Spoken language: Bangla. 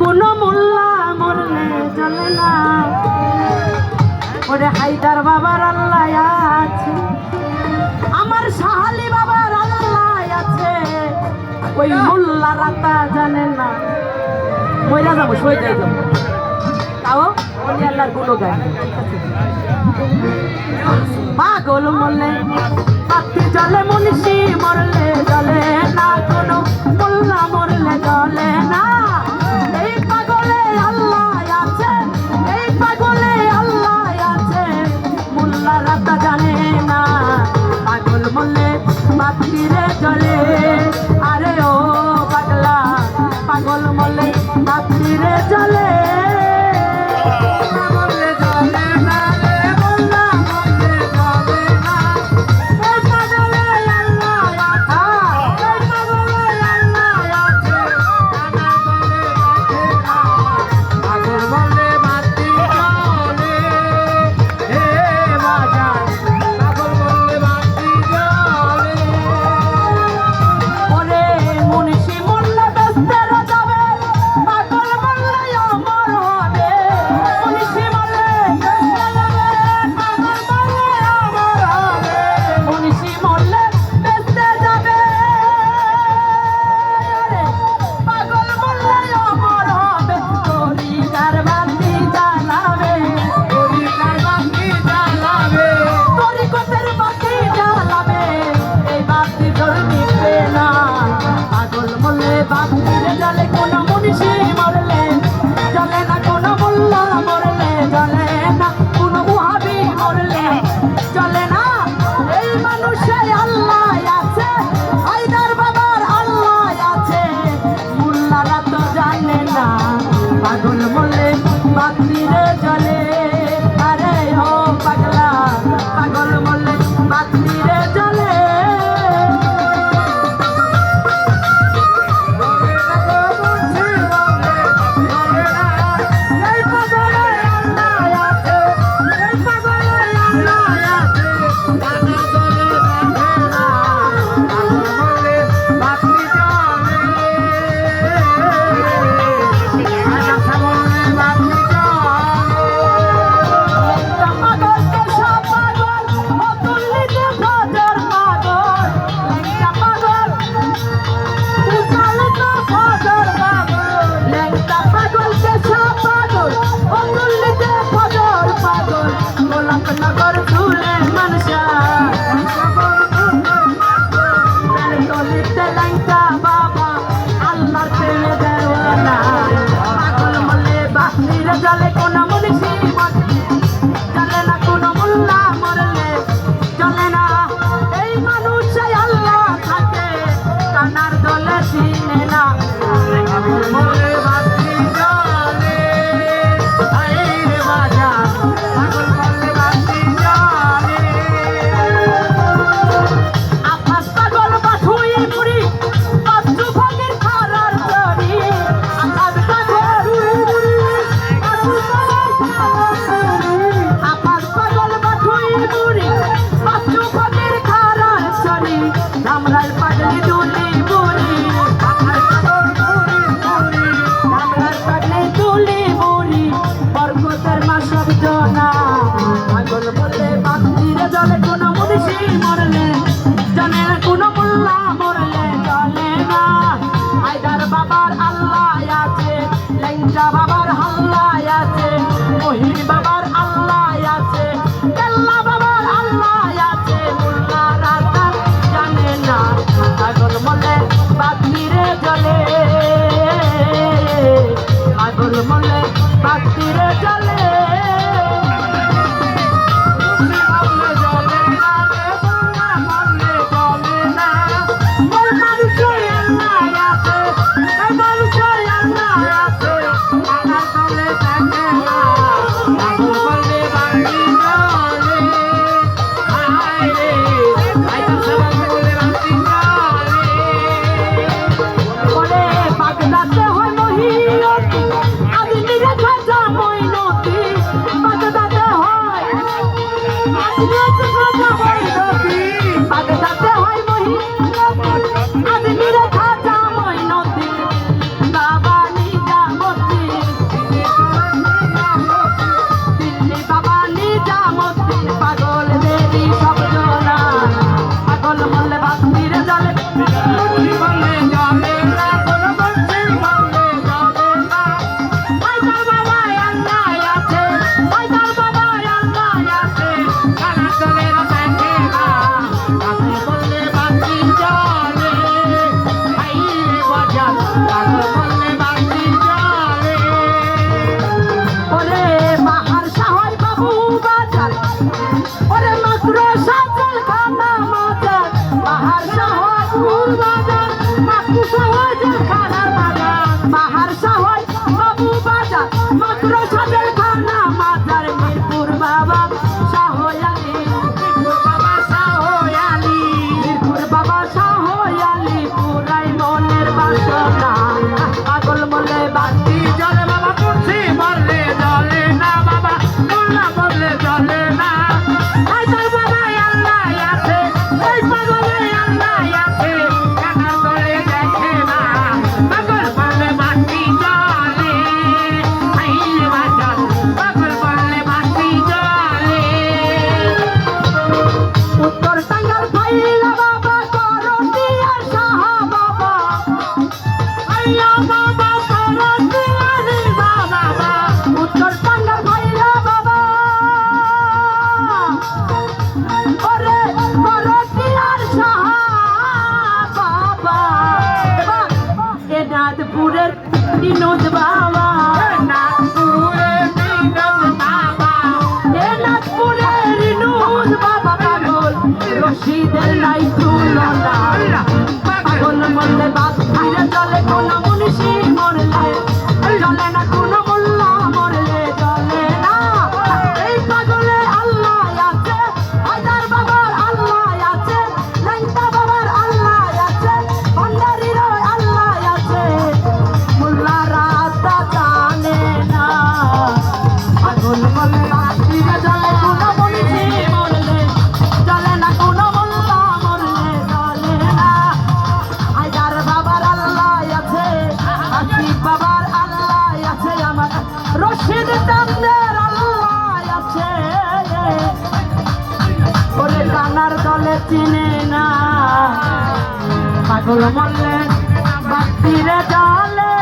কোনো মোল্লা মরলে চলে না। ওরে হাইদার বাবার আল্লাহ আছে। আমার সাহালি বাবার আল্লাহ আছে। ওই মোল্লা রাতা জানে না। মহিলা যাব সই যাই যাব। তাও অলি আল্লাহরগুলো গায় পাগল মলে পাতি জলে মরলে জলে না, কোনো মোল্লা মরলে জলে না। এই পাগলে আল্লাহ আছে, এই পাগলে আল্লাহ আছে মোল্লা রাতা জানে না। পাগল মরলে মাতৃরে জলে Vamos. Let Thank you. Rashid চান্দের আল্লাহ আছে। ওরে কানার দলে চিনে না। পাগল মল্লে বাক্তিরে জালে